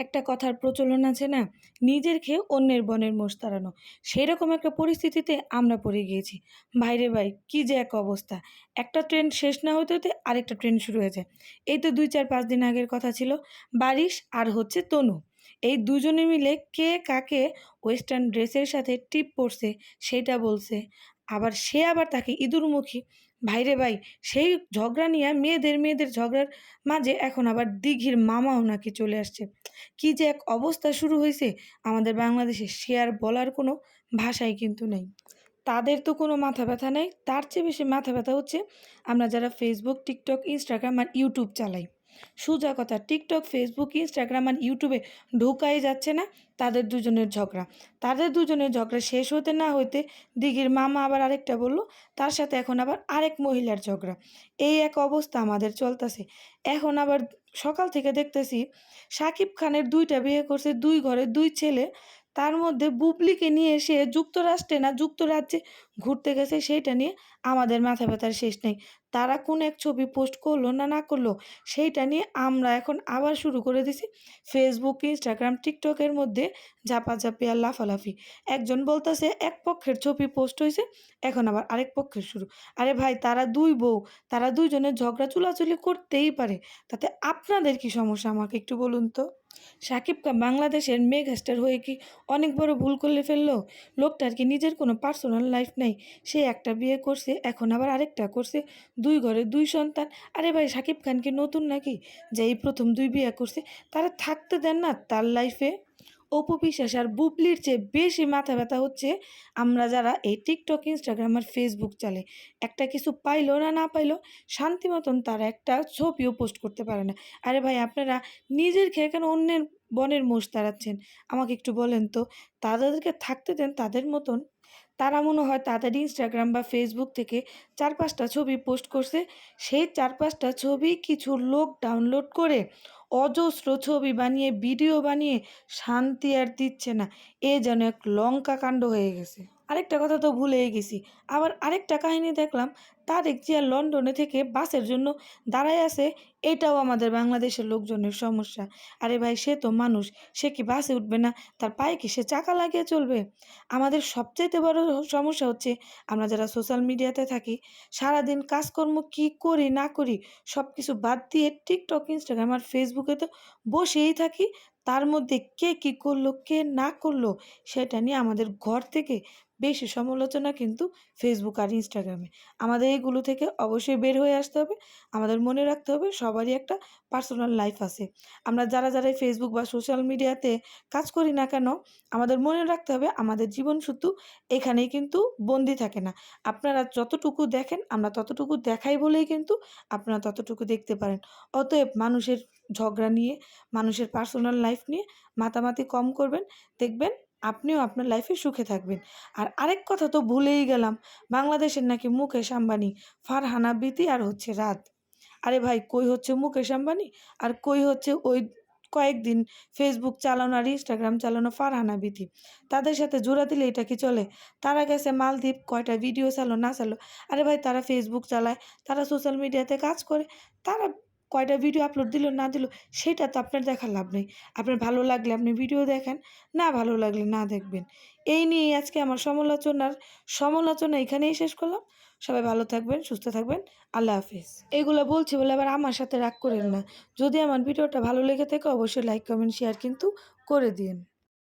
একটা কথার প্রচলন আছে না? নিজের খেয়ে অন্যের বনের মোষ তাড়ানো। সেরকম একটা পরিস্থিতিতে আমরা পড়ে গিয়েছি। ভাইরে ভাই, কী যে এক অবস্থা। একটা ট্রেন শেষ না হতে হতে আরেকটা ট্রেন শুরু হয়ে যায়। এই তো দুই চার পাঁচ দিন আগের কথা ছিল। বারিশ আর হচ্ছে তনু। এই দুজনে মিলে কে কাকে ওয়েস্টার্ন ড্রেসের সাথে টিপ পড়ছে সেটা বলছে। আবার সে আবার তাকে ইঁদুরমুখী। ভাইরে ভাই, সেই ঝগড়া নিয়ে মেয়েদের মেয়েদের ঝগড়ার মাঝে এখন আবার দিঘির মামাও নাকি চলে আসছে। কি যে এক অবস্থা শুরু হয়েছে আমাদের বাংলাদেশে সে আর বলার কোনো ভাষাই কিন্তু নেই। তাদের তো কোনো মাথা ব্যথা নেই, তার চেয়ে বেশি মাথা ব্যথা হচ্ছে আমরা যারা ফেসবুক টিকটক ইনস্টাগ্রাম আর ইউটিউব চালাই। সোজা কথা টিকটক ফেসবুক ইনস্টাগ্রাম আর ইউটিউবে ঢোকাই যাচ্ছে না তাদের দুজনের ঝগড়া। তাদের দুজনের ঝগড়া শেষ হতে না হইতে দিঘির মামা আবার আরেকটা বলল, তার সাথে এখন আবার আরেক মহিলার ঝগড়া। এই এক অবস্থা আমাদের চলতেছে। এখন আবার সকাল থেকে দেখতেছি সাকিব খানের দুইটা বিয়ে করছে, দুই ঘরে দুই ছেলে। তার মধ্যে বুবলিকে নিয়ে এসে যুক্তরাষ্ট্রে না যুক্তরাজ্যে ঘুরতে গেছে, সেইটা নিয়ে আমাদের মাথা ব্যথার শেষ নেই। তারা কোন এক ছবি পোস্ট করল না না করল, সেইটা নিয়ে আমরা এখন আবার শুরু করে দিছি ফেসবুক ইনস্টাগ্রাম টিকটকের মধ্যে ঝাপাঝাপি আর লাফালাফি। একজন বলতেছে, এক পক্ষের ছবি পোস্ট হয়েছে এখন আবার আরেক পক্ষের শুরু। আরে ভাই, তারা দুই বউ, তারা দুইজনের ঝগড়া চুলাচুলি করতেই পারে, তাতে আপনাদের কি সমস্যা আমাকে একটু বলুন তো? সাকিব খান বাংলাদেশের মেগাস্টার হয়ে কি অনেক বড় ভুল করলে ফেলল? লোকটার কি নিজের কোনো পার্সোনাল লাইফ নাই? সে একটা বিয়ে করছে, এখন আবার আরেকটা করছে, দুই ঘরে দুই সন্তান। আরে ভাই, সাকিব খান কি নতুন নাকি? যে এই প্রথম দুই বিয়ে করছে, তারা থাকতে দেন না তার লাইফে অপু বিশ্বাস আর বুবলির চেয়ে বেশি মাথা ব্যথা হচ্ছে আমরা যারা এই টিকটক ইনস্টাগ্রাম আর ফেসবুক চালে। একটা কিছু পাইলো না না পাইলো, শান্তি মতন তারা একটা ছবিও পোস্ট করতে পারে না। আরে ভাই, আপনারা নিজের খেয়ে কেন অন্যের বনের মোষ তাড়াচ্ছেন? আমাকে একটু বলেন তো, তাদেরকে থাকতে দেন, তাদের মতন? তারা মনে হয় তাদের ইনস্টাগ্রাম বা ফেসবুক থেকে চার পাঁচটা ছবি পোস্ট করছে, সেই চার পাঁচটা ছবি কিছু লোক ডাউনলোড করে অজস্র ছবি বানিয়ে, ভিডিও বানিয়ে শান্তি আর দিচ্ছে না। এ যেন এক লঙ্কা কাণ্ড হয়ে গেছে। আরেকটা কথা তো ভুলেই গেছি। আবার আরেকটা কাহিনী দেখলাম তারেক জিয়া লন্ডনে থেকে বাসের জন্য দাঁড়ায় আছে, এটাও আমাদের বাংলাদেশের লোকজনের সমস্যা। আরে ভাই, সে তো মানুষ, সে কি বাসে উঠবে না? তার পায়ে কি সে চাকা লাগিয়ে চলবে? আমাদের সবচাইতে বড় সমস্যা হচ্ছে, আমরা যারা সোশ্যাল মিডিয়াতে থাকি, সারাদিন কাজকর্ম কি করি, না করি সব কিছু বাদ দিয়ে টিকটক, ইনস্টাগ্রাম আর ফেসবুকে তো বসেই থাকি, তার মধ্যে কে কী করল, কে না করল, সেটা নিয়ে আমাদের ঘর থেকে বেশি সমালোচনা কিন্তু ফেসবুক আর ইনস্টাগ্রামে আমাদের এইগুলো থেকে অবশ্যই বের হয়ে আসতে হবে। আমাদের মনে রাখতে হবে সবারই একটা পার্সোনাল লাইফ আছে। আমরা যারা যারা ফেসবুক বা সোশ্যাল মিডিয়াতে কাজ করি না কেন, আমাদের মনে রাখতে হবে আমাদের জীবন শুধু এখানেই কিন্তু বন্দি থাকে না। আপনারা যতটুকু দেখেন, আমরা ততটুকু দেখাই বলেই কিন্তু আপনারা ততটুকু দেখতে পারেন। অতএব মানুষের ঝগড়া নিয়ে, মানুষের পার্সোনাল লাইফ নিয়ে মাতামাতি কম করবেন, দেখবেন আপনিও আপনার লাইফে সুখে থাকবেন। আর আরেক কথা তো ভুলেই গেলাম, বাংলাদেশের নাকি মুকেশ আম্বানি, ফারহানা, বিতি আর হচ্ছে রাত। আরে ভাই, কই হচ্ছে মুকেশ আম্বানি? আর কই হচ্ছে ওই কয়েকদিন ফেসবুক চালানো আর ইনস্টাগ্রাম চালানো ফারহানা বিথি তাদের সাথে জোড়া দিলে এটা কি চলে? তারা গেছে মালদ্বীপ, কয়টা ভিডিও চালো, না চালো? আরে ভাই, তারা ফেসবুক চালায়, তারা সোশ্যাল মিডিয়াতে কাজ করে, তারা কয়টা ভিডিও আপলোড দিল, না দিল, সেটা তো আপনার দেখার লাভ নেই। আপনার ভালো লাগলে আপনি ভিডিও দেখেন, না ভালো লাগলে না দেখবেন। এই নিয়ে আজকে আমার সমালোচনার সমালোচনা এখানেই শেষ করলাম। সবাই ভালো থাকবেন, সুস্থ থাকবেন, আল্লাহ হাফিজ। এগুলো বলছি বলে আবার আমার সাথে রাগ করেন না। যদি আমার ভিডিওটা ভালো লেগে থাকে, অবশ্যই লাইক কমেন্ট শেয়ার কিন্তু করে দিন